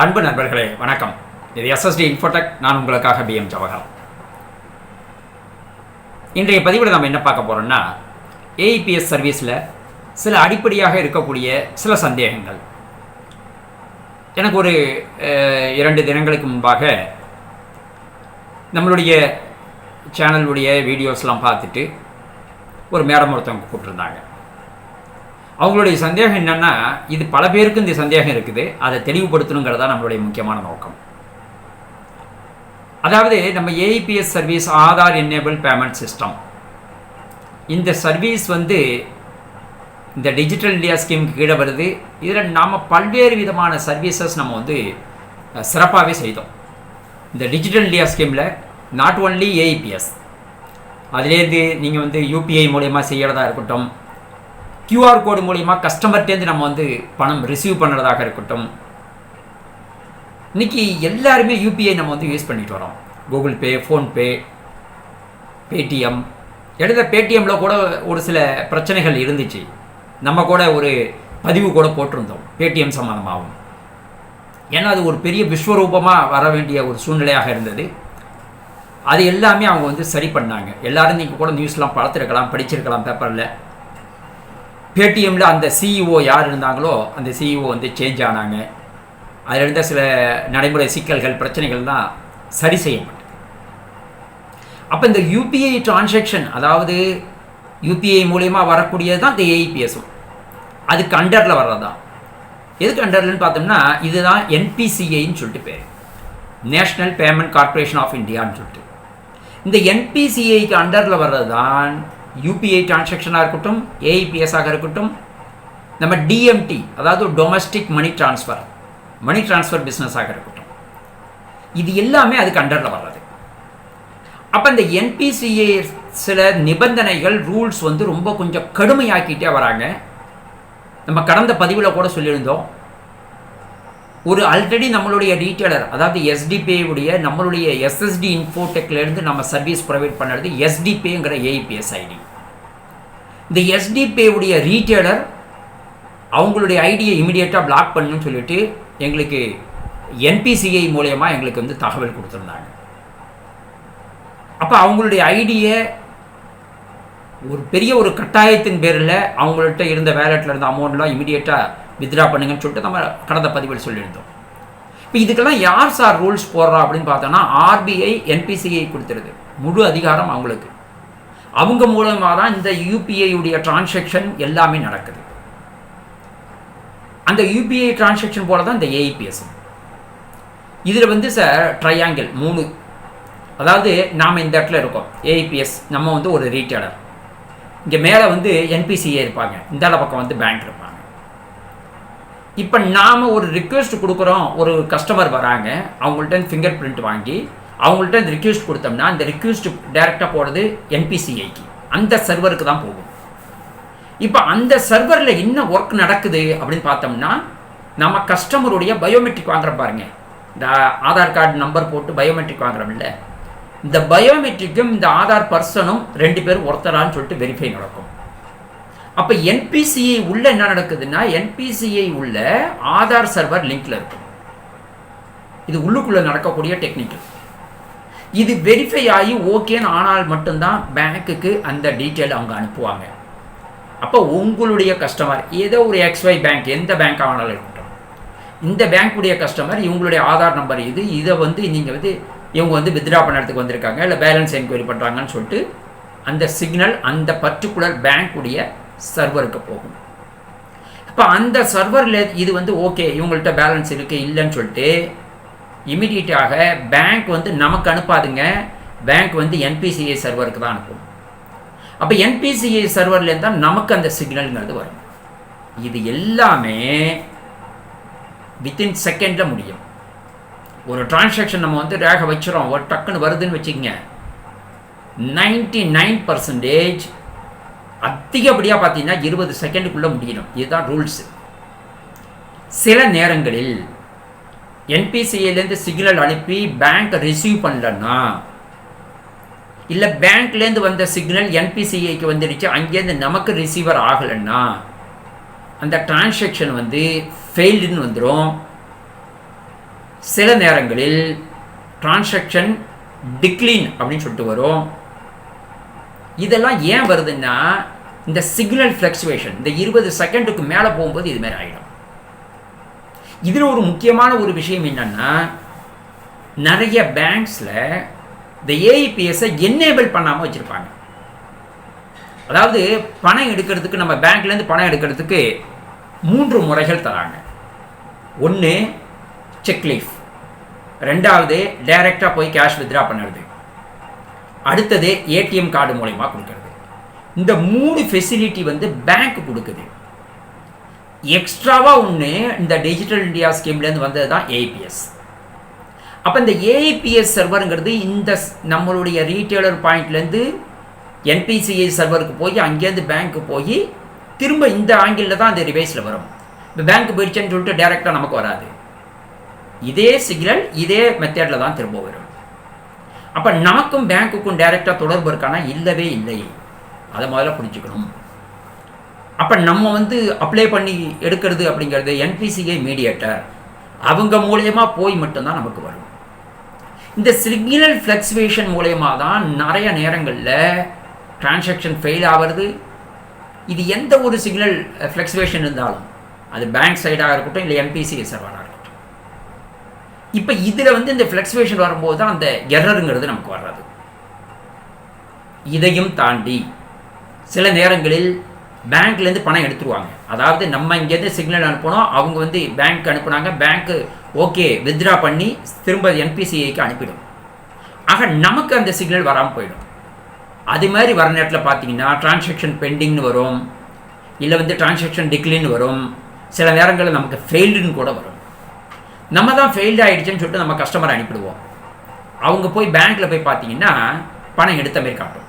அன்பு நண்பர்களே வணக்கம். இது எஸ்எஸ்டி இன்ஃபோடெக் நான் உங்களுக்காக பிஎம் ஜவஹர் இன்றைய பதிவில் நம்ம என்ன பார்க்க போகிறோம்னா ஏஇபிஎஸ் சர்வீஸில் சில அடிப்படையாக இருக்கக்கூடிய சில சந்தேகங்கள். எனக்கு ஒரு இரண்டு தினங்களுக்கு முன்பாக நம்மளுடைய சேனலுடைய வீடியோஸ்லாம் பார்த்துட்டு ஒரு மேடம் ஒருத்தவங்க கூப்பிட்டுருந்தாங்க. அவங்களுடைய சந்தேகம் என்னன்னா இது பல பேருக்கு இந்த சந்தேகம் இருக்குது. அதை தெளிவுபடுத்தணுங்கிறதா தான் நம்மளுடைய முக்கியமான நோக்கம். அதாவது நம்ம AEPS service Aadhaar enable payment system இந்த சர்வீஸ் வந்து இந்த டிஜிட்டல் இந்தியா ஸ்கீமுக்கு கீழே வருது. இதில் நாம் பல்வேறு விதமான சர்வீசஸ் நம்ம வந்து சிறப்பாகவே செய்தோம். இந்த டிஜிட்டல் இந்தியா ஸ்கீமில் நாட் ஒன்லி ஏஐபிஎஸ் அதுலேருந்து நீங்கள் வந்து யூபிஐ மூலயமா செய்கிறதா இருக்கட்டும் கியூஆர் கோடு மூலிமா கஸ்டமர்கிட்டேருந்து நம்ம வந்து பணம் ரிசீவ் பண்ணுறதாக இருக்கட்டும். இன்னைக்கு எல்லாருமே யூபிஐ நம்ம வந்து யூஸ் பண்ணிட்டு வரோம். கூகுள் பே ஃபோன்பே பேடிஎம் எடுத்த பேடிஎம்மில் கூட ஒரு சில பிரச்சனைகள் இருந்துச்சு. நம்ம கூட ஒரு பதிவு கூட போட்டிருந்தோம். பேடிஎம் சம்மந்தமாகவும் ஏன்னா அது ஒரு பெரிய விஸ்வரூபமாக வர வேண்டிய ஒரு சூழ்நிலையாக இருந்தது. அது எல்லாமே அவங்க வந்து சரி பண்ணாங்க. எல்லோரும் நீங்கள் கூட நியூஸ்லாம் பார்த்துருக்கலாம் படிச்சிருக்கலாம் பேப்பரில் பேடிஎம்மில் அந்த சிஇஓ யார் இருந்தாங்களோ அந்த சிஇஓ வந்து சேஞ்ச் ஆனாங்க. அதில் இருந்த சில நடைமுறை சிக்கல்கள் பிரச்சனைகள்லாம் சரி செய்யப்பட்டது. அப்போ இந்த யூபிஐ டிரான்சாக்ஷன் அதாவது யூபிஐ மூலயமா வரக்கூடியது தான் இந்த ஏஇபிஎஸும் அதுக்கு அண்டரில் வர்றது? தான் எதுக்கு அண்டர்லன்னு பார்த்தோம்னா இதுதான் என்பிசிஐன்னு சொல்லிட்டு பேர். நேஷ்னல் பேமெண்ட் கார்பரேஷன் ஆஃப் இந்தியான்னு சொல்லிட்டு. இந்த என்பிசிஐக்கு அண்டரில் வர்றது தான் யூபிஐ டிரான்சாக்ஷனாக இருக்கட்டும் ஏஇபிஎஸ்ஸாக இருக்கட்டும் நம்ம டிஎம்டி அதாவது domestic money transfer money transfer பிஸ்னஸாக இருக்கட்டும். இது எல்லாமே அதுக்கு அண்டரில் வர்றது. அப்போ இந்த என்பிசிஏ சில நிபந்தனைகள் ரூல்ஸ் வந்து ரொம்ப கொஞ்சம் கடுமையாக்கிட்டே வராங்க. நம்ம கடந்த பதிவில் கூட சொல்லியிருந்தோம். ஒரு ஆல்ரெடி நம்மளுடைய ரீட்டைலர் அதாவது எஸ்டிபேவுடைய நம்மளுடைய எஸ்எஸ்டி இன்ஃபோடெக்லேருந்து நம்ம சர்வீஸ் ப்ரொவைட் பண்ணுறது எஸ்டிபேங்கிற ஏஇபிஎஸ் ஐடி இந்த எஸ்டிபேவுடைய ரீட்டைலர் அவங்களுடைய ஐடியை இமிடியேட்டாக பிளாக் பண்ணுன்னு சொல்லிட்டு எங்களுக்கு என்பிசிஐ மூலயமா எங்களுக்கு வந்து தகவல் கொடுத்துருந்தாங்க. அப்போ அவங்களுடைய ஐடியை ஒரு பெரிய ஒரு கட்டாயத்தின் பேரில் அவங்கள்ட்ட இருந்த வேலெட்டில் இருந்த அமௌண்ட்லாம் இமீடியட்டாக வித்ட்ரா பண்ணுங்கன்னு சொல்லிட்டு நம்ம கடந்த பதிவில் சொல்லியிருந்தோம். இப்போ இதுக்கெல்லாம் யார் சார் ரூல்ஸ் போடுறா அப்படின்னு பார்த்தோன்னா ஆர்பிஐ என்பிசிஐ கொடுத்துருது. முழு அதிகாரம் அவங்களுக்கு. அவங்க மூலமாக தான் இந்த யூபிஐ உடைய டிரான்சாக்ஷன் எல்லாமே நடக்குது. அந்த யூபிஐ டிரான்சாக்ஷன் போல தான் இந்த ஏஐபிஎஸ் இதில் வந்து சார் ட்ரையாங்கிள் மூணு. அதாவது நாம் இந்த இடத்துல இருக்கோம். ஏஐபிஎஸ் நம்ம வந்து ஒரு ரீட்டைலர் இங்கே மேலே வந்து என்பிசிஏ இருப்பாங்க. இந்த பக்கம் வந்து பேங்க் இருப்பாங்க. இப்போ நாம் ஒரு ரிக்வெஸ்ட் கொடுக்குறோம் ஒரு கஸ்டமர் வராங்க அவங்கள்ட்ட ஃபிங்கர் பிரிண்ட் வாங்கி அவங்கள்ட்ட இந்த ரிக்வெஸ்ட் கொடுத்தோம்னா அந்த ரிக்வெஸ்ட் டைரெக்டாக போகிறது என்பிசிஐக்கு அந்த சர்வருக்கு தான் போகும். இப்போ அந்த சர்வரில் என்ன ஒர்க் நடக்குது அப்படின்னு பார்த்தோம்னா நம்ம கஸ்டமருடைய பயோமெட்ரிக் வாங்குற பாருங்க. இந்த ஆதார் கார்டு நம்பர் போட்டு பயோமெட்ரிக் வாங்குறோம்ல. இந்த பயோமெட்ரிக்கும் இந்த ஆதார் பர்சனும் ரெண்டு பேரும் ஒருத்தரான்னு சொல்லிட்டு வெரிஃபை நடக்கும். அப்போ என்பிசிஐ உள்ள என்ன நடக்குதுன்னா என்பிசிஐ உள்ள ஆதார் சர்வர் லிங்க்ல இருக்கும். இது உள்ளுக்குள்ள நடக்கக்கூடிய டெக்னிக்கல் இது வெரிஃபை ஆகி ஓகேன்னு ஆனால் மட்டும்தான் பேங்க்குக்கு அந்த டீட்டெயில் அவங்க அனுப்புவாங்க. அப்போ உங்களுடைய கஸ்டமர் ஏதோ ஒரு எக்ஸ்ஒய் பேங்க் எந்த பேங்க் ஆனாலும் இருக்கட்டும். இந்த பேங்க்குடைய கஸ்டமர் இவங்களுடைய ஆதார் நம்பர் இது இதை வந்து நீங்கள் வந்து இவங்க வந்து வித்ரா பண்ணுறதுக்கு வந்திருக்காங்க இல்லை பேலன்ஸ் என்கொயரி பண்ணுறாங்கன்னு சொல்லிட்டு அந்த சிக்னல் அந்த பர்டிகுலர் பேங்க்குடைய சர்வருக்கு போகும். இப்போ அந்த சர்வரில் இது வந்து ஓகே இவங்கள்ட்ட பேலன்ஸ் இருக்குது இல்லைன்னு சொல்லிட்டு இமிடியேட்டாக பேங்க் வந்து நமக்கு அனுப்பாதுங்க. பேங்க் வந்து என்பிசிஐ சர்வருக்கு தான் அனுப்பும். அப்போ என்பிசிஐ சர்வர்லேருந்து தான் நமக்கு அந்த சிக்னல்ங்கிறது வரும். இது எல்லாமே வித்தின் செகண்டில் முடியும். ஒரு டிரான்சாக்ஷன் நம்ம வந்து ரேக வச்சுறோம் ஒரு டக்குன்னு வருதுன்னு வச்சுக்கோங்க. நைன்டி நைன் பர்சன்டேஜ் அதிகப்படியாக பார்த்தீங்கன்னா இருபது செகண்டுக்குள்ளே முடியணும். இதுதான் ரூல்ஸு சில நேரங்களில் என்பிசிஐலேருந்து சிக்னல் அனுப்பி பேங்க் ரிசீவ் பண்ணலன்னா இல்லை பேங்க்லேருந்து வந்த சிக்னல் என்பிசிஐக்கு வந்துடுச்சு அங்கேருந்து நமக்கு ரிசீவர் ஆகலைன்னா அந்த டிரான்சாக்ஷன் வந்து ஃபெயில்டுன்னு வந்துடும் சில நேரங்களில் டிரான்சாக்ஷன் டிக்ளீன் அப்படின்னு சொல்லிட்டு வரும். இதெல்லாம் ஏன் வருதுன்னா இந்த சிக்னல் ஃப்ளக்சுவேஷன் இந்த இருபது செகண்டுக்கு மேலே போகும்போது இது மாதிரி ஆகிடும் இதில் ஒரு முக்கியமான ஒரு விஷயம் என்னன்னா நிறைய பேங்க்ஸில் இந்த ஏஇபிஎஸ்ஸை என்னேபிள் பண்ணாமல் வச்சுருப்பாங்க. அதாவது பணம் எடுக்கிறதுக்கு நம்ம பேங்க்லேருந்து பணம் எடுக்கிறதுக்கு மூன்று முறைகள் தராங்க. ஒன்று செக் லீஃப் ரெண்டாவது டைரெக்டாக போய் கேஷ் வித்ரா பண்ணுறது. அடுத்தது ஏடிஎம் கார்டு மூலயமா கொடுக்கறது. இந்த மூணு ஃபெசிலிட்டி வந்து பேங்க் கொடுக்குது. எக்ஸ்ட்ராவாக ஒன்று இந்த டிஜிட்டல் இந்தியா ஸ்கீம்லேருந்து வந்தது தான் ஏபிஎஸ் அப்போ இந்த ஏபிஎஸ் சர்வருங்கிறது இந்த ஸ்- நம்மளுடைய ரீட்டைலர் பாயிண்ட்லேருந்து என்பிசிஐ சர்வருக்கு போய் அங்கேருந்து பேங்க்கு போய் திரும்ப இந்த ஆங்கிளில் தான் அந்த ரிவைஸில் வரும். இப்போ பேங்க் போயிடுச்சுன்னு சொல்லிட்டு டேரெக்டாக நமக்கு வராது. இதே சிக்னல் இதே மெத்தேடில் தான் திரும்ப வரும். அப்போ நமக்கும் பேங்க்குக்கும் டைரெக்டாக தொடர்பு இருக்கானா? இல்லவே இல்லை. அதை முதல்ல புரிஞ்சுக்கணும். அப்போ நம்ம வந்து அப்ளை பண்ணி எடுக்கிறது அப்படிங்கிறது என்பிசிஏ மீடியேட்டர் அவங்க மூலயமா போய் மட்டும்தான் நமக்கு வரும். இந்த சிக்னல் ஃப்ளக்சுவேஷன் மூலயமா தான் நிறைய நேரங்களில் டிரான்சாக்ஷன் ஃபெயில் ஆகிறது இது எந்த ஒரு சிக்னல் ஃப்ளக்சுவேஷன் இருந்தாலும் அது பேங்க் சைடாக இருக்கட்டும் இல்லை என்பிசிஏ சர்வராக இருக்கட்டும். இப்போ இதில் வந்து இந்த ஃப்ளக்சுவேஷன் வரும்போது தான் அந்த எரருங்கிறது நமக்கு வர்றது. இதையும் தாண்டி சில நேரங்களில் பேங்க்லேருந்து பணம் எடுத்துருவாங்க. அதாவது நம்ம இங்கேருந்து சிக்னல் அனுப்பணும் அவங்க வந்து பேங்க் அனுப்புனாங்க பேங்க்கு ஓகே வித்ட்ரா பண்ணி திரும்ப என்பிசிஐக்கு அனுப்பிடும். ஆக நமக்கு அந்த சிக்னல் வராமல் போயிடும். அது மாதிரி வர நேரத்தில் பார்த்தீங்கன்னா டிரான்சாக்ஷன் பெண்டிங்னு வரும். இல்லை வந்து டிரான்சாக்ஷன் டிக்ளின்னு வரும். சில நேரங்களில் நமக்கு ஃபெயில்டுன்னு கூட வரும். நம்ம தான் ஃபெயில்டு ஆகிடுச்சுன்னு சொல்லிட்டு நம்ம கஸ்டமரை அனுப்பிடுவோம். அவங்க போய் பேங்க்கில் போய் பார்த்தீங்கன்னா பணம் எடுத்த மாரி காட்டும்.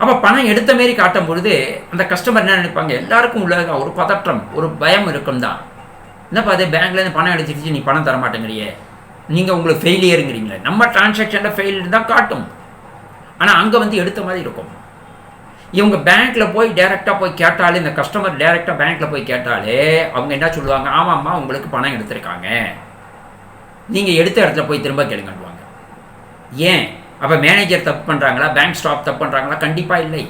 அப்போ பணம் எடுத்த மாரி காட்டும் பொழுது அந்த கஸ்டமர் என்ன நினைப்பாங்க? எல்லாருக்கும் உள்ள ஒரு பதற்றம் ஒரு பயம் இருக்கும் தான் என்னப்பா அது பேங்க்லேருந்து பணம் எடுத்துருச்சு நீ பணம் தர மாட்டேங்கிறியே நீங்கள் உங்களுக்கு ஃபெயிலியருங்கிறீங்களே நம்ம டிரான்சாக்ஷனில் ஃபெயில் தான் காட்டும். ஆனால் அங்கே வந்து எடுத்த மாதிரி இருக்கும். இவங்க பேங்க்கில் போய் டேரெக்டாக போய் கேட்டாலே இந்த கஸ்டமர் டேரெக்டாக பேங்க்கில் போய் கேட்டாலே அவங்க என்ன சொல்லுவாங்க? ஆமாம்மா உங்களுக்கு பணம் எடுத்திருக்காங்க. நீங்கள் எடுத்த இடத்துல போய் திரும்ப கேளுங்கன்னுவாங்க. ஏன்? அப்போ மேனேஜர் தப்பு பண்ணுறாங்களா பேங்க் ஸ்டாஃப் தப்பு பண்ணுறாங்களா கண்டிப்பாக இல்லை.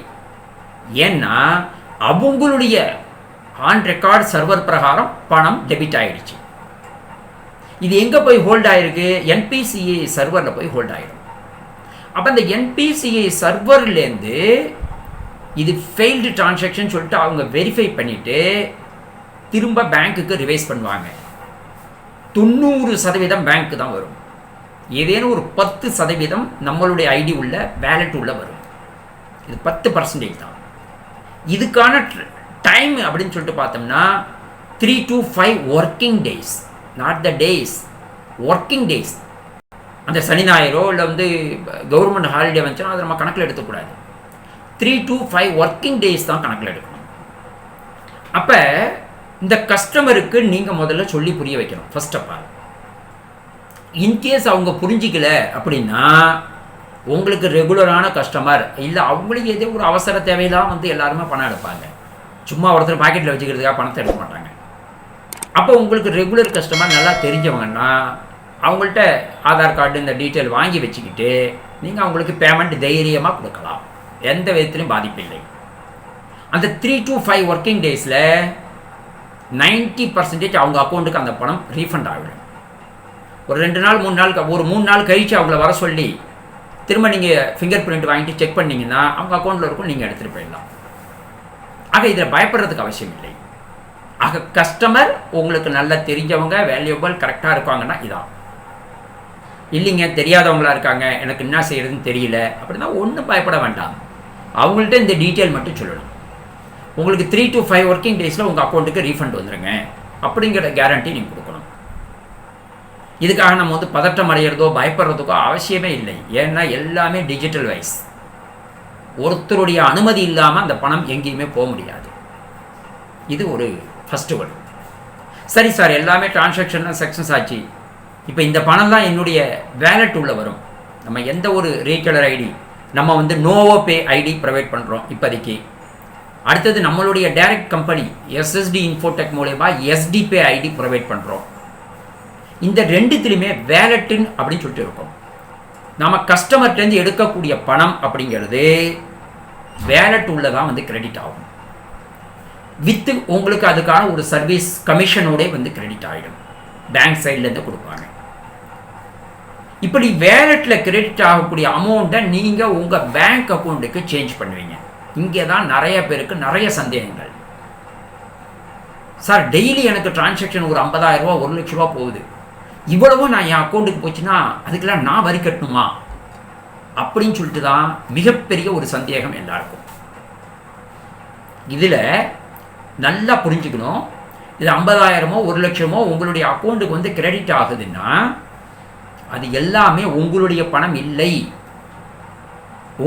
ஏன்னா அவங்களுடைய ஆன் ரெக்கார்ட் சர்வர் பிரகாரம் பணம் டெபிட் ஆகிடுச்சு இது எங்கே போய் ஹோல்ட் ஆகிருக்கு என்பிசிஐ சர்வரில் போய் ஹோல்ட் ஆகிடும் அப்போ இந்த என்பிசிஐ சர்வர்லேருந்து இது ஃபெயில்டு டிரான்சாக்ஷன் சொல்லிட்டு அவங்க வெரிஃபை பண்ணிவிட்டு திரும்ப பேங்க்குக்கு ரிவைஸ் பண்ணுவாங்க. தொண்ணூறு சதவீதம் பேங்க்கு தான் வரும். ஏதேனும் ஒரு பத்து சதவீதம் நம்மளுடைய ஐடி உள்ள வேலெட் உள்ள வரும். இது பத்து பர்சன்டேஜ் தான். இதுக்கான டைம் அப்படின்னு சொல்லிட்டு பார்த்தோம்னா three to five working days not the days working days அந்த சனி ஞாயிறோ இல்லை வந்து கவர்மெண்ட் ஹாலிடே வந்துச்சுன்னா அதை நம்ம கணக்கில் எடுத்துக்கூடாது three to five working days தான் கணக்கில் எடுக்கணும். அப்போ இந்த கஸ்டமருக்கு நீங்கள் முதல்ல சொல்லி புரிய வைக்கணும் ஃபர்ஸ்ட் ஆஃப் ஆல் இன்கேஸ் அவங்க புரிஞ்சிக்கல அப்படின்னா உங்களுக்கு ரெகுலரான கஸ்டமர் இல்லை அவங்களுக்கு ஏதோ ஒரு அவசர தேவையெல்லாம் வந்து எல்லாருமே பணம் எடுப்பாங்க. சும்மா ஒருத்தர் பாக்கெட்டில் வச்சுக்கிறதுக்காக பணத்தை எடுக்க மாட்டாங்க. அப்போ உங்களுக்கு ரெகுலர் கஸ்டமர் நல்லா தெரிஞ்சவங்கன்னா அவங்கள்ட்ட ஆதார் கார்டு இந்த டீட்டெயில் வாங்கி வச்சுக்கிட்டு நீங்கள் அவங்களுக்கு பேமெண்ட் தைரியமாக கொடுக்கலாம். எந்த விதத்திலும் பாதிப்பில்லை. அந்த த்ரீ டு ஃபைவ் ஒர்க்கிங் டேஸில் 90% பர்சன்டேஜ் அவங்க அக்கௌண்ட்டுக்கு அந்த பணம் ரீஃபண்ட் ஆகிடும் ஒரு ரெண்டு நாள் மூணு நாள் ஒரு மூணு நாள் கழித்து அவங்கள வர சொல்லி திரும்ப நீங்கள் ஃபிங்கர் பிரிண்ட் வாங்கிட்டு செக் பண்ணிங்கன்னா அவங்க அக்கௌண்ட்டில் இருக்கும் நீங்கள் எடுத்துகிட்டு போயிடலாம். ஆக இதில் பயப்படுறதுக்கு அவசியம் இல்லை. ஆக கஸ்டமர் உங்களுக்கு நல்லா தெரிஞ்சவங்க வேல்யூபிள் கரெக்டாக இருக்காங்கன்னா இதான். இல்லைங்க தெரியாதவங்களா இருக்காங்க எனக்கு என்ன செய்யறதுன்னு தெரியல அப்படின்னா ஒன்றும் பயப்பட வேண்டாம். அவங்கள்ட்ட இந்த டீட்டெயில் மட்டும் சொல்லணும். உங்களுக்கு த்ரீ டு ஃபைவ் ஒர்க்கிங் டேஸில் உங்கள் அக்கௌண்ட்டுக்கு ரீஃபண்ட் வந்துடுங்க அப்படிங்கிற கேரண்டி நீங்கள் கொடுக்கணும். இதுக்காக நம்ம வந்து பதட்டம் அடைகிறதோ பயப்படுறதுக்கோ அவசியமே இல்லை. ஏன்னா எல்லாமே டிஜிட்டல் வைஸ் ஒருத்தருடைய அனுமதி இல்லாமல் அந்த பணம் எங்கேயுமே போக முடியாது. இது ஒரு ஃபஸ்ட்டு ஒன் சரி சார் எல்லாமே டிரான்சாக்ஷன்லாம் சக்ஸஸ் ஆச்சு. இப்போ இந்த பணம் தான் என்னுடைய வேலெட் உள்ளே வரும். நம்ம எந்த ஒரு ரீட்டெலர் ஐடி நம்ம வந்து நோவோ பே ஐடி ப்ரொவைட் பண்ணுறோம் இப்போதைக்கு. அடுத்தது நம்மளுடைய டைரக்ட் கம்பெனி எஸ்எஸ்டி இன்ஃபோடெக் மூலயமா எஸ்டிபே ஐடி ப்ரொவைட் பண்ணுறோம் இந்த ரெண்டுத்துலையுமே வேலட்டின் அப்படின்னு சொல்லிட்டு இருக்கும். நம்ம கஸ்டமர்கிட்டேருந்து எடுக்கக்கூடிய பணம் அப்படிங்கிறது வேலட் உள்ளதான் வந்து கிரெடிட் ஆகும். வித்து உங்களுக்கு அதுக்கான ஒரு சர்வீஸ் கமிஷனோடே வந்து கிரெடிட் ஆகிடும் பேங்க் சைட்லேருந்து கொடுப்பாங்க. இப்படி வேலெட்டில் கிரெடிட் ஆகக்கூடிய அமௌண்ட்டை நீங்கள் உங்கள் பேங்க் அக்கௌண்ட்டுக்கு சேஞ்ச் பண்ணுவீங்க. இங்கே தான் நிறைய பேருக்கு நிறைய சந்தேகங்கள். சார் டெய்லி எனக்கு டிரான்சாக்ஷன் ஒரு ஐம்பதாயிரம் ரூபா ஒரு லட்ச ரூபா போகுது. இவ்வளவும் நான் என் அக்கௌண்ட்டுக்கு போச்சுன்னா அதுக்கெல்லாம் நான் வரி கட்டணுமா? அப்படின்னு சொல்லிட்டு தான் மிகப்பெரிய ஒரு சந்தேகம் எல்லாருக்கும். இதில் நல்லா புரிஞ்சுக்கணும். இது ஐம்பதாயிரமோ ஒரு லட்சமோ உங்களுடைய அக்கௌண்ட்டுக்கு வந்து கிரெடிட் ஆகுதுன்னா அது எல்லாமே உங்களுடைய பணம் இல்லை.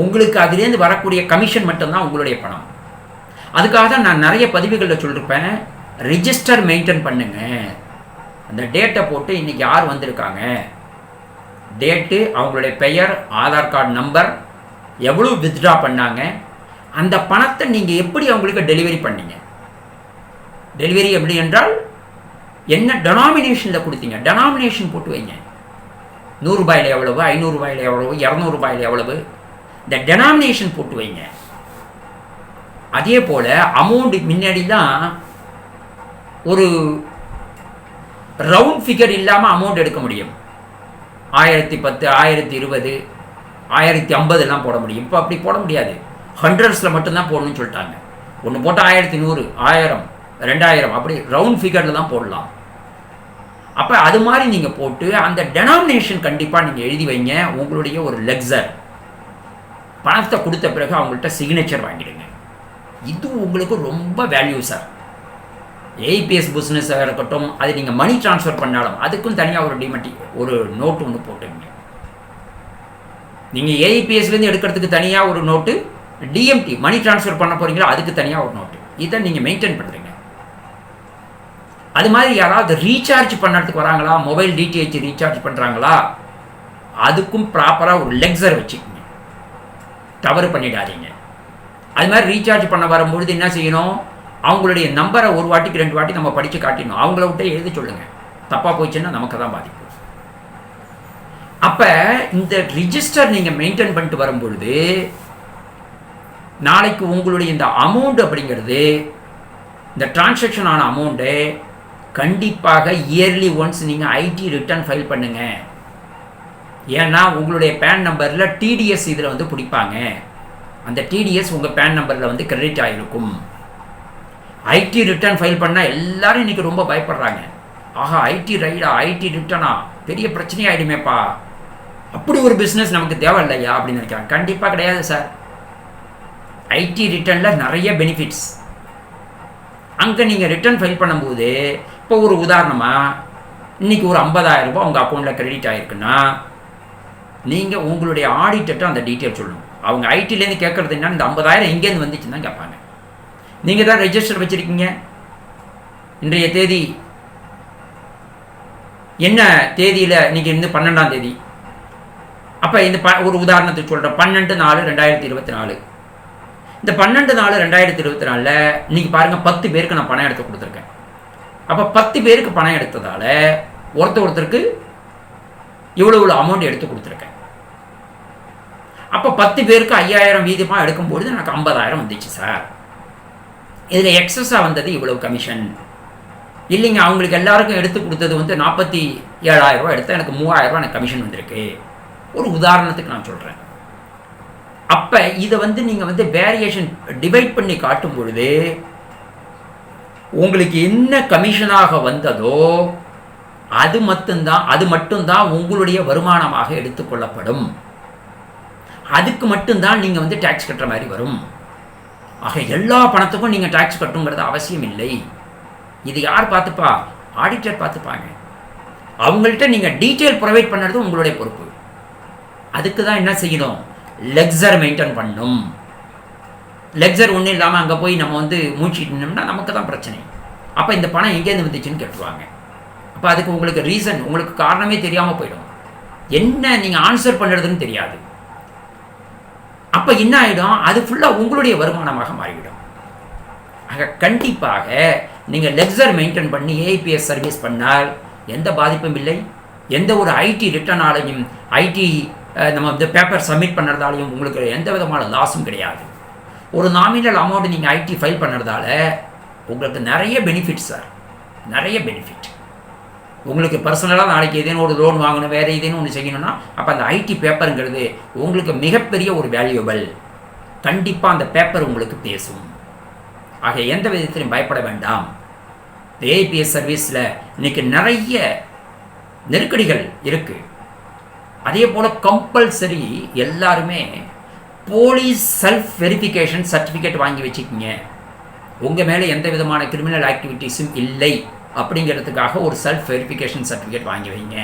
உங்களுக்கு அதுலேருந்து வரக்கூடிய கமிஷன் மட்டும்தான் உங்களுடைய பணம். அதுக்காக தான் நான் நிறைய பதிவுகளில் சொல்லியிருப்பேன் ரிஜிஸ்டர் மெயின்டைன் பண்ணுங்க. அந்த டேட்டை போட்டு இன்றைக்கி யார் வந்திருக்காங்க? டேட்டு அவங்களுடைய பெயர் ஆதார் கார்டு நம்பர் எவ்வளோ வித்ட்ரா பண்ணாங்க? அந்த பணத்தை நீங்கள் எப்படி அவங்களுக்கு டெலிவரி பண்ணீங்க? டெலிவரி எப்படி என்றால் என்ன டெனாமினேஷனில் கொடுத்தீங்க? டெனாமினேஷன் போட்டு வைங்க. நூறுரூபாயில் எவ்வளவு ஐநூறுரூபாயில் எவ்வளவு இரநூறுபாயில் எவ்வளவு? இந்த டெனாமினேஷன் போட்டு வைங்க. அதே போல் அமௌண்ட் முன்னாடி தான் ஒரு ரவுண்ட் ஃபிகர் இல்லாமல் அமௌண்ட் எடுக்க முடியும். ஆயிரத்தி பத்து ஆயிரத்தி இருபது ஆயிரத்தி ஐம்பதுலாம் போட முடியும். இப்போ அப்படி போட முடியாது. ஹண்ட்ரட்ஸில் மட்டும்தான் போடணும்னு சொல்லிட்டாங்க. ஒன்று போட்டால் ஆயிரத்தி நூறு ஆயிரம் ரெண்டாயிரம் அப்படி ரவுண்ட் ஃபிகரில் தான் போடலாம். அப்போ அது மாதிரி நீங்கள் போட்டு அந்த டெனாமினேஷன் கண்டிப்பாக நீங்கள் எழுதி வைங்க. உங்களுடைய ஒரு லெக்ஸர் பணத்தை கொடுத்த பிறகு அவங்கள்ட்ட சிக்னேச்சர் வாங்கிடுங்க. இது உங்களுக்கு ரொம்ப வேல்யூ சார் ஏபிஎஸ் பிஸ்னஸாக இருக்கட்டும் அது நீங்கள் மணி ட்ரான்ஸ்ஃபர் பண்ணாலும் அதுக்கும் தனியாக ஒரு டிமெட்டி ஒரு நோட்டு ஒன்று போட்டுங்க நீங்கள் ஏஐபிஎஸ்லேருந்து எடுக்கிறதுக்கு தனியாக ஒரு நோட்டு டிஎம்டி மணி ட்ரான்ஸ்ஃபர் பண்ண போகிறீங்களோ அதுக்கு தனியாக ஒரு நோட்டு இதை நீங்கள் மெயின்டைன் பண்ணுறீங்க அது மாதிரி யாராவது ரீசார்ஜ் பண்ணுறதுக்கு வராங்களா? மொபைல் டிடிஹெச் ரீசார்ஜ் பண்ணுறாங்களா அதுக்கும் ப்ராப்பராக ஒரு லெக்ஸர் வச்சுக்கோங்க. தவறு பண்ணிடாதீங்க. அது மாதிரி ரீசார்ஜ் பண்ண வரும்பொழுது என்ன செய்யணும்? அவங்களுடைய நம்பரை ஒரு வாட்டிக்கு ரெண்டு வாட்டி நம்ம படித்து காட்டிடணும். அவங்கள விட்டு எழுதி சொல்லுங்கள் தப்பாக போயிடுச்சுன்னா நமக்கு தான் பாதிப்பு. அப்போ இந்த ரிஜிஸ்டர் நீங்கள் மெயின்டைன் பண்ணிட்டு வரும்பொழுது நாளைக்கு உங்களுடைய இந்த அமௌண்ட் அப்படிங்கிறது இந்த டிரான்சாக்ஷன் ஆன அமௌண்ட்டு கண்டிப்பாக இயர்லி ஒன்ஸ் நீங்கள் ஐடி ரிட்டர்ன் ஃபைல் பண்ணுங்க. ஏன்னா உங்களுடைய பேன் நம்பரில் டிடிஎஸ் இதில் வந்து பிடிப்பாங்க. அந்த டிடிஎஸ் உங்கள் பேன் நம்பரில் வந்து கிரெடிட் ஆகிருக்கும் ஐடி ரிட்டர்ன் ஃபைல் பண்ணால் எல்லாரும் இன்றைக்கி ரொம்ப பயப்படுறாங்க. ஆஹா ஐடி ரைடா ஐடி ரிட்டர்னா பெரிய பிரச்சனையாயிடுமேப்பா அப்படி ஒரு பிஸ்னஸ் நமக்கு தேவை இல்லையா அப்படின்னு நினைக்கிறாங்க. கண்டிப்பாக கிடையாது சார் ஐடி ரிட்டர்னில் நிறைய பெனிஃபிட்ஸ் அங்கே நீங்கள் ரிட்டர்ன் ஃபைல் பண்ணும்போது இப்போ ஒரு உதாரணமாக இன்றைக்கி ஒரு ஐம்பதாயிரம் ரூபாய் உங்கள் அக்கௌண்ட்டில் கிரெடிட் ஆகிருக்குன்னா நீங்கள் உங்களுடைய ஆடிட்டர்கிட்ட அந்த டீட்டெயில் சொல்லணும். அவங்க ஐடிலேருந்து கேட்குறது என்ன இந்த ஐம்பதாயிரம் எங்கேருந்து வந்துச்சுன்னு தான் கேட்பாங்க. நீங்கள் தான் ரெஜிஸ்டர் வச்சுருக்கீங்க? இன்றைய தேதி என்ன தேதியில் இன்றைக்கி இருந்து பன்னெண்டாம் தேதி? அப்போ இந்த ப ஒரு உதாரணத்துக்கு சொல்கிறேன் பன்னெண்டு நாலு ரெண்டாயிரத்தி இருபத்தி நாலு. இந்த பன்னெண்டு நாலு ரெண்டாயிரத்தி இருபத்தி நாலில் இன்றைக்கி பாருங்கள் பத்து பேருக்கு நான் பணம் எடுத்து கொடுத்துருக்கேன். அப்போ பத்து பேருக்கு பணம் எடுத்ததால் ஒருத்தர் ஒருத்தருக்கு இவ்வளோ இவ்வளோ அமௌண்ட் எடுத்து கொடுத்துருக்கேன். அப்போ பத்து பேருக்கு ஐயாயிரம் வீதமாக எடுக்கும்பொழுது எனக்கு ஐம்பதாயிரம் வந்துச்சு சார். இதில் எக்ஸஸாக வந்தது இவ்வளவு கமிஷன் இல்லைங்க அவங்களுக்கு எல்லாருக்கும் எடுத்து கொடுத்தது வந்து நாற்பத்தி ஏழாயிரம் ரூபா எடுத்தால் எனக்கு மூவாயிரம் ரூபா எனக்கு கமிஷன் வந்திருக்கு. ஒரு உதாரணத்துக்கு நான் சொல்கிறேன் அப்போ இதை வந்து நீங்கள் வந்து வேரியேஷன் டிவைட் பண்ணி காட்டும் பொழுது உங்களுக்கு என்ன கமிஷனாக வந்ததோ அது மட்டும்தான் அது மட்டும்தான் உங்களுடைய வருமானமாக எடுத்துக்கொள்ளப்படும் அதுக்கு மட்டும்தான் நீங்கள் வந்து டேக்ஸ் கட்டுற மாதிரி வரும். ஆக எல்லா பணத்துக்கும் நீங்கள் டேக்ஸ் கட்டுங்கிறது அவசியம் இல்லை. இது யார் பார்த்துப்பா? ஆடிட்டர் பார்த்துப்பாங்க. அவங்கள்ட்ட நீங்கள் டீட்டெயில் ப்ரொவைட் பண்ணுறது உங்களுடைய பொறுப்பு. அதுக்கு தான் என்ன செய்யணும்? லெக்ஸர் மெயின்டைன் பண்ணும் லெக்ஸர் ஒன்றும் இல்லாமல் அங்கே போய் நம்ம வந்து மூச்சிட்டோம்னா நமக்கு தான் பிரச்சனை. அப்போ இந்த பணம் எங்கேருந்து வந்துச்சுன்னு கேட்டுருவாங்க. அப்போ அதுக்கு உங்களுக்கு ரீசன் உங்களுக்கு காரணமே தெரியாமல் போயிடும். என்ன நீங்கள் ஆன்சர் பண்ணுறதுன்னு தெரியாது. அப்போ என்ன ஆகிடும் அது ஃபுல்லாக உங்களுடைய வருமானமாக மாறிவிடும். ஆக கண்டிப்பாக நீங்கள் லெக்ஸர் மெயின்டைன் பண்ணி ஏஐபிஎஸ் சர்வீஸ் பண்ணால் எந்த பாதிப்பும் இல்லை. எந்த ஒரு ஐடி ரிட்டர்னாலையும் ஐடி நம்ம இந்த பேப்பர் சப்மிட் பண்ணுறதாலையும் உங்களுக்கு எந்த விதமான லாஸும் கிடையாது. ஒரு நாமினல் அமௌண்ட் நீங்கள் ஐடி ஃபைல் பண்ணுறதால உங்களுக்கு நிறைய பெனிஃபிட் சார் நிறைய பெனிஃபிட் உங்களுக்கு பர்சனலாக நாளைக்கு ஏதேனும் ஒரு லோன் வாங்கணும் வேறு ஏதேனும் ஒன்று செய்யணும்னா அப்போ அந்த ஐடி பேப்பருங்கிறது உங்களுக்கு மிகப்பெரிய ஒரு வேல்யூபிள் கண்டிப்பாக அந்த பேப்பர் உங்களுக்கு பேசும். ஆக எந்த விதத்திலையும் பயப்பட வேண்டாம். இந்த ஏபிஎஸ் சர்வீஸில் இன்றைக்கி நிறைய நெருக்கடிகள் இருக்குது அதே போல் கம்பல்சரி எல்லாருமே போலீஸ் செல்ஃப் வெரிஃபிகேஷன் சர்டிஃபிகேட் வாங்கி வச்சுக்கிங்க. உங்கள் மேலே எந்த விதமான கிரிமினல் ஆக்டிவிட்டீஸும் இல்லை அப்படிங்கிறதுக்காக ஒரு செல்ஃப் வெரிஃபிகேஷன் சர்டிஃபிகேட் வாங்கி வைங்க.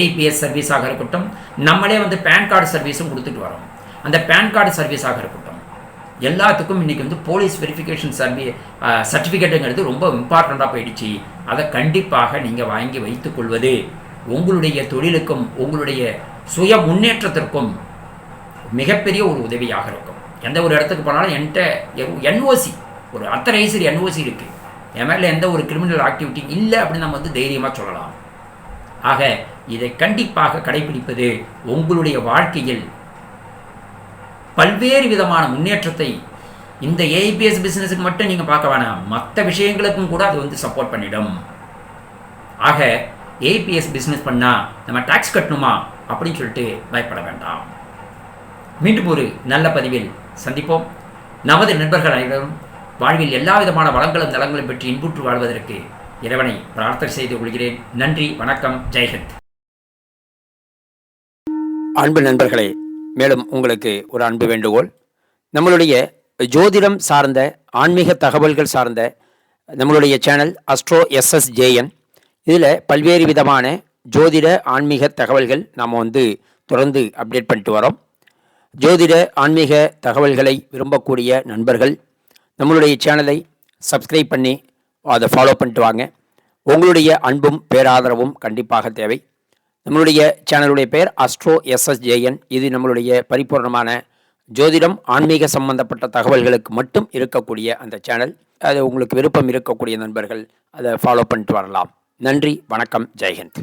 ஏபிஎஸ் சர்வீஸாக இருக்கட்டும் நம்மளே வந்து பேன் கார்டு சர்வீஸும் கொடுத்துட்டு வரோம். அந்த பேன் கார்டு சர்வீஸாக இருக்கட்டும். எல்லாத்துக்கும் இன்றைக்கி வந்து போலீஸ் வெரிஃபிகேஷன் சர்வீ சர்டிஃபிகேட்டுங்கிறது ரொம்ப இம்பார்ட்டண்ட்டாக போயிடுச்சு. அதை கண்டிப்பாக நீங்கள் வாங்கி வைத்துக்கொள்வது உங்களுடைய தொழிலுக்கும் உங்களுடைய சுய முன்னேற்றத்திற்கும் மிகப்பெரிய ஒரு உதவியாக இருக்கும். எந்த ஒரு இடத்துக்கு போனாலும் என்கிட்ட என்ஓசி ஒரு அத்தரைசர் என்ஓசி இருக்குது என் மேலே எந்த ஒரு கிரிமினல் ஆக்டிவிட்டி இல்லை அப்படின்னு நம்ம வந்து தைரியமாக சொல்லலாம். ஆக இதை கண்டிப்பாக கடைபிடிப்பது உங்களுடைய வாழ்க்கையில் பல்வேறு விதமான முன்னேற்றத்தை இந்த ஏபிஎஸ் பிஸ்னஸுக்கு மட்டும் நீங்கள் பார்க்க வேணாம். மற்ற விஷயங்களுக்கும் கூட அது வந்து சப்போர்ட் பண்ணிடும். ஆக ஏபிஎஸ் பிஸ்னஸ் பண்ணால் நம்ம டேக்ஸ் கட்டணுமா அப்படின்னு சொல்லிட்டு பயப்பட வேண்டாம். மீண்டும் ஒரு நல்ல பதிவில் சந்திப்போம். நமது நண்பர்கள் அனைவரும் வாழ்வில் எல்லா விதமான வளங்களும் நலங்களும் பெற்று இன்புற்று வாழ்வதற்கு இறைவனை பிரார்த்தனை செய்து கொள்கிறேன். நன்றி வணக்கம் ஜெய்ஹிந்த் அன்பு நண்பர்களே மேலும் உங்களுக்கு ஒரு அன்பு வேண்டுகோள். நம்மளுடைய ஜோதிடம் சார்ந்த ஆன்மீக தகவல்கள் சார்ந்த நம்மளுடைய சேனல் அஸ்ட்ரோ எஸ்எஸ்ஜேஎன். இதில் பல்வேறு விதமான ஜோதிட ஆன்மீக தகவல்கள் நாம் வந்து தொடர்ந்து அப்டேட் பண்ணிட்டு வரோம். ஜோதிட ஆன்மீக தகவல்களை விரும்பக்கூடிய நண்பர்கள் நம்மளுடைய சேனலை சப்ஸ்கிரைப் பண்ணி அதை ஃபாலோ பண்ணிட்டு வாங்க. உங்களுடைய அன்பும் பேராதரவும் கண்டிப்பாக தேவை. நம்மளுடைய சேனலுடைய பெயர் அஸ்ட்ரோ எஸ்எஸ்ஜேஎன் இது நம்மளுடைய பரிபூர்ணமான ஜோதிடம் ஆன்மீக சம்பந்தப்பட்ட தகவல்களுக்கு மட்டும் இருக்கக்கூடிய அந்த சேனல். அது உங்களுக்கு விருப்பம் இருக்கக்கூடிய நண்பர்கள் அதை ஃபாலோ பண்ணிட்டு வரலாம். நன்றி வணக்கம் ஜெய்ஹிந்த்.